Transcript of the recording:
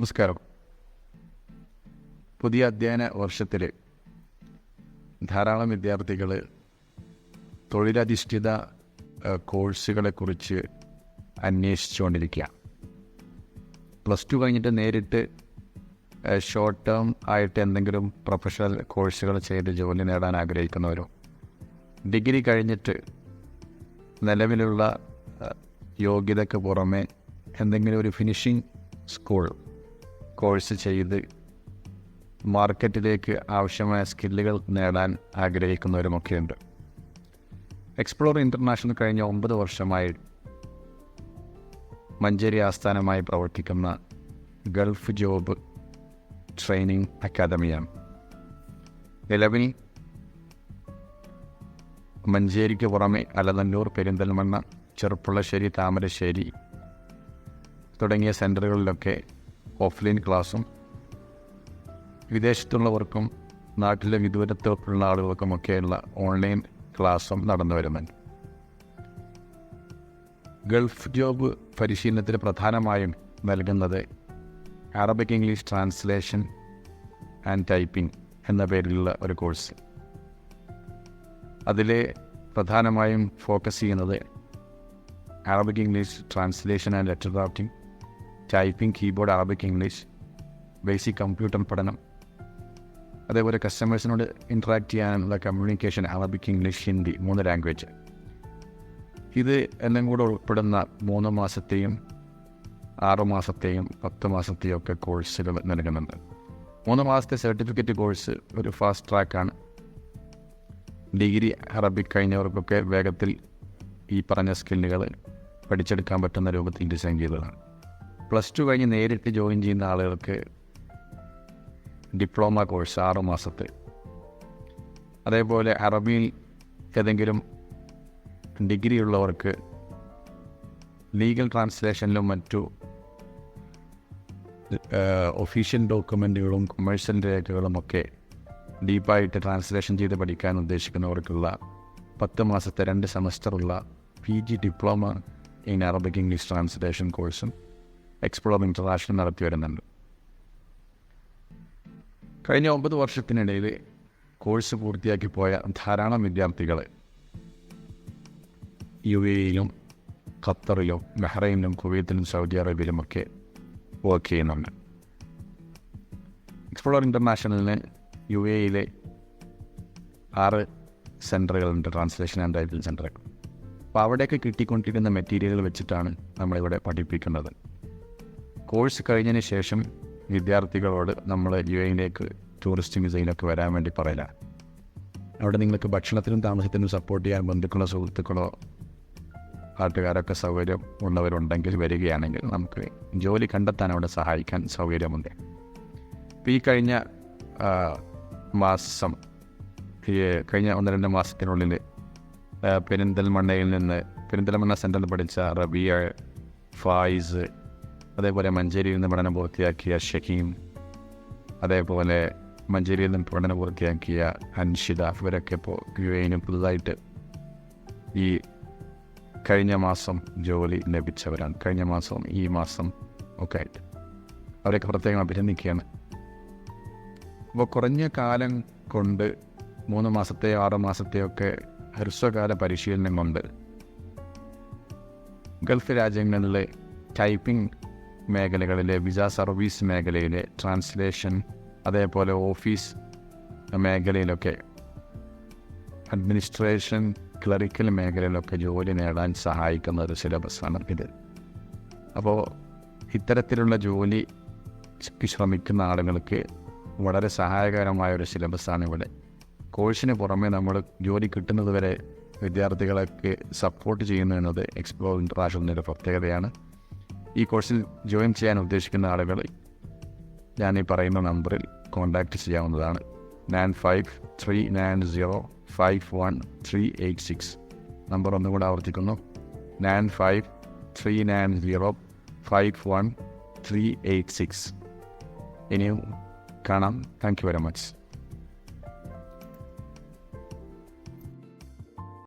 നമസ്കാരം. പുതിയ അധ്യയന വർഷത്തിൽ ധാരാളം വിദ്യാർത്ഥികൾ തൊഴിലധിഷ്ഠിത കോഴ്സുകളെക്കുറിച്ച് അന്വേഷിച്ചുകൊണ്ടിരിക്കുക പ്ലസ് ടു കഴിഞ്ഞിട്ട് നേരിട്ട് ഷോർട്ട് ടേം ആയിട്ട് എന്തെങ്കിലും പ്രൊഫഷണൽ കോഴ്സുകൾ ചെയ്ത് ജോലി നേടാൻ ആഗ്രഹിക്കുന്നവരോ? ഡിഗ്രി കഴിഞ്ഞിട്ട് നിലവിലുള്ള യോഗ്യതയ്ക്ക് പുറമെ എന്തെങ്കിലും ഒരു ഫിനിഷിംഗ് സ്കൂൾ കോഴ്സ് ചെയ്ത് മാർക്കറ്റിലേക്ക് ആവശ്യമായ സ്കില്ലുകൾ നേടാൻ ആഗ്രഹിക്കുന്നവരുമൊക്കെയുണ്ട്. എക്സ്പ്ലോർ ഇന്റർനാഷണൽ കഴിഞ്ഞ ഒമ്പത് വർഷമായി മഞ്ചേരി ആസ്ഥാനമായി പ്രവർത്തിക്കുന്ന ഗൾഫ് ജോബ് ട്രെയിനിങ് അക്കാദമിയാണ്. നിലവിൽ മഞ്ചേരിക്ക് പുറമെ അലനല്ലൂർ പെരിന്തൽമണ്ണ ചെറുപ്പുള്ളശ്ശേരി താമരശ്ശേരി തുടങ്ങിയ സെന്ററുകളിലൊക്കെ ഓഫ്ലൈൻ ക്ലാസ്സും വിദേശത്തുള്ളവർക്കും നാട്ടിലെ വിദൂരത്തുള്ള ആളുകൾക്കുമൊക്കെയുള്ള ഓൺലൈൻ ക്ലാസ്സും നടന്നു വരുന്നുണ്ട്. ഗൾഫ് ജോബ് പരിശീലനത്തിന് പ്രധാനമായും നൽകുന്നത് Arabic English translation and typing എന്ന പേരിലുള്ള ഒരു കോഴ്സ്. അതിൽ പ്രധാനമായും ഫോക്കസ് ചെയ്യുന്നത് Arabic English translation and letter drafting typing keyboard Arabic English basic computer പഠനം അതേപോലെ കസ്റ്റമേഴ്സിനോട് ഇൻട്രാക്ട് ചെയ്യാനുള്ള കമ്മ്യൂണിക്കേഷൻ അറബിക് ഇംഗ്ലീഷ് ഹിന്ദി മൂന്ന് ലാംഗ്വേജ് ഇത് എല്ലാം കൂടെ ഉൾപ്പെടുന്ന മൂന്ന് മാസത്തെയും ആറ് മാസത്തെയും പത്ത് മാസത്തെയും ഒക്കെ കോഴ്സുകൾ നൽകുന്നുണ്ട്. മൂന്ന് മാസത്തെ സർട്ടിഫിക്കറ്റ് കോഴ്സ് ഒരു ഫാസ്റ്റ് ട്രാക്കാണ് ഡിഗ്രി അറബിക് കഴിഞ്ഞവർക്കൊക്കെ വേഗത്തിൽ ഈ പറഞ്ഞ സ്കില്ലുകൾ പഠിച്ചെടുക്കാൻ പറ്റുന്ന രൂപത്തിൽ ഡിസൈൻ ചെയ്തതാണ്. പ്ലസ് ടു കഴിഞ്ഞ് നേരിട്ട് ജോയിൻ ചെയ്യുന്ന ആളുകൾക്ക് ഡിപ്ലോമ കോഴ്സ് ആറു മാസത്തെ. അതേപോലെ അറബിയിൽ ഏതെങ്കിലും ഡിഗ്രി ഉള്ളവർക്ക് ലീഗൽ ട്രാൻസ്ലേഷനിലും മറ്റു ഒഫീഷ്യൽ ഡോക്യുമെന്റുകളും കൊമേഴ്ഷ്യൽ രേഖകളും ഒക്കെ ഡീപ്പായിട്ട് ട്രാൻസ്ലേഷൻ ചെയ്ത് പഠിക്കാൻ ഉദ്ദേശിക്കുന്നവർക്കുള്ള പത്ത് മാസത്തെ രണ്ട് സെമസ്റ്ററുള്ള P G diploma in Arabic English translation കോഴ്സും എക്സ്പ്ലോർ ഇന്റർനാഷണൽ നടത്തി വരുന്നുണ്ട് കഴിഞ്ഞ ഒമ്പത് വർഷത്തിനിടയിൽ കോഴ്സ് പൂർത്തിയാക്കി പോയ ധാരാളം വിദ്യാർത്ഥികൾ യു എയിലും ഖത്തറിലും ബഹ്റൈനിലും കുവൈത്തിലും സൗദി അറേബ്യയിലുമൊക്കെ വർക്ക് ചെയ്യുന്നുണ്ട്. എക്സ്പ്ലോർ ഇന്റർനാഷണലിന് യു എയിലെ ആറ് സെന്ററുകളുണ്ട് ട്രാൻസ്ലേഷൻ ആൻഡ് ടൈപ്പിംഗ് സെന്ററുകൾ അപ്പോൾ അവിടെയൊക്കെ കിട്ടിക്കൊണ്ടിരിക്കുന്ന മെറ്റീരിയലുകൾ വെച്ചിട്ടാണ് നമ്മളിവിടെ പഠിപ്പിക്കുന്നത്. കോഴ്സ് കഴിഞ്ഞതിന് ശേഷം വിദ്യാർത്ഥികളോട് നമ്മൾ യു എയിലേക്ക് ടൂറിസ്റ്റ് വിസയിലൊക്കെ വരാൻ വേണ്ടി പറയില്ല അവിടെ നിങ്ങൾക്ക് ഭക്ഷണത്തിനും താമസത്തിനും സപ്പോർട്ട് ചെയ്യാൻ ബന്ധുക്കളോ സുഹൃത്തുക്കളോ നാട്ടുകാരൊക്കെ സൗകര്യം ഉള്ളവരുണ്ടെങ്കിൽ വരികയാണെങ്കിൽ നമുക്ക് ജോലി കണ്ടെത്താൻ അവിടെ സഹായിക്കാൻ സൗകര്യമുണ്ട്. ഇപ്പോൾ ഈ കഴിഞ്ഞ മാസം ഈ കഴിഞ്ഞ ഒന്ന് രണ്ട് മാസത്തിനുള്ളിൽ പെരിന്തൽമണ്ണയിൽ നിന്ന് പെരിന്തൽമണ്ണ സെന്ററിൽ പഠിച്ച റബിയ ഫായിസ് അതേപോലെ മഞ്ചേരിയിൽ നിന്ന് പഠനം പൂർത്തിയാക്കിയ ഷഹീം അതേപോലെ മഞ്ചേരിയിൽ നിന്ന് പഠനം പൂർത്തിയാക്കിയ അൻഷിത ഇവരൊക്കെ ഇപ്പോൾ യു എയിന് പുതുതായിട്ട് ഈ കഴിഞ്ഞ മാസം ജോലി ലഭിച്ചവരാണ്. കഴിഞ്ഞ മാസം ഈ മാസം ഒക്കെ ആയിട്ട് അവരൊക്കെ പ്രത്യേകം അഭിനന്ദിക്കുകയാണ്. അപ്പോൾ കുറഞ്ഞ കാലം കൊണ്ട് മൂന്ന് മാസത്തെയോ ആറ് മാസത്തെയോ ഒക്കെ ഹ്രസ്വകാല പരിശീലനം കൊണ്ട് ഗൾഫ് രാജ്യങ്ങളിലെ ടൈപ്പിംഗ് മേഖലകളിലെ വിസ സർവീസ് മേഖലയിലെ ട്രാൻസ്ലേഷൻ അതേപോലെ ഓഫീസ് മേഖലയിലൊക്കെ അഡ്മിനിസ്ട്രേഷൻ ക്ലറിക്കൽ മേഖലയിലൊക്കെ ജോലി നേടാൻ സഹായിക്കുന്ന ഒരു സിലബസാണ് ഇത്. അപ്പോൾ ഇത്തരത്തിലുള്ള ജോലി ശ്രമിക്കുന്ന ആളുകൾക്ക് വളരെ സഹായകരമായ ഒരു സിലബസാണ് ഇവിടെ. കോഴ്സിന് പുറമെ നമ്മൾ ജോലി കിട്ടുന്നത് വരെ വിദ്യാർത്ഥികളൊക്കെ സപ്പോർട്ട് ചെയ്യുന്നു എന്നത് എക്സ്പ്ലോർ ഇന്റർനാഷണലിന്റെ പ്രത്യേകതയാണ്. ഈ കോഴ്സിൽ ജോയിൻ ചെയ്യാൻ ഉദ്ദേശിക്കുന്ന ആളുകൾ ഞാൻ ഈ പറയുന്ന നമ്പറിൽ കോൺടാക്റ്റ് ചെയ്യാവുന്നതാണ്. Nine five three nine zero five one three eight six. Number ഒന്നുകൂടെ ആവർത്തിക്കുന്നു. Nine five three nine zero five one three eight six. ഇനിയും കാണാം. Thank you very much.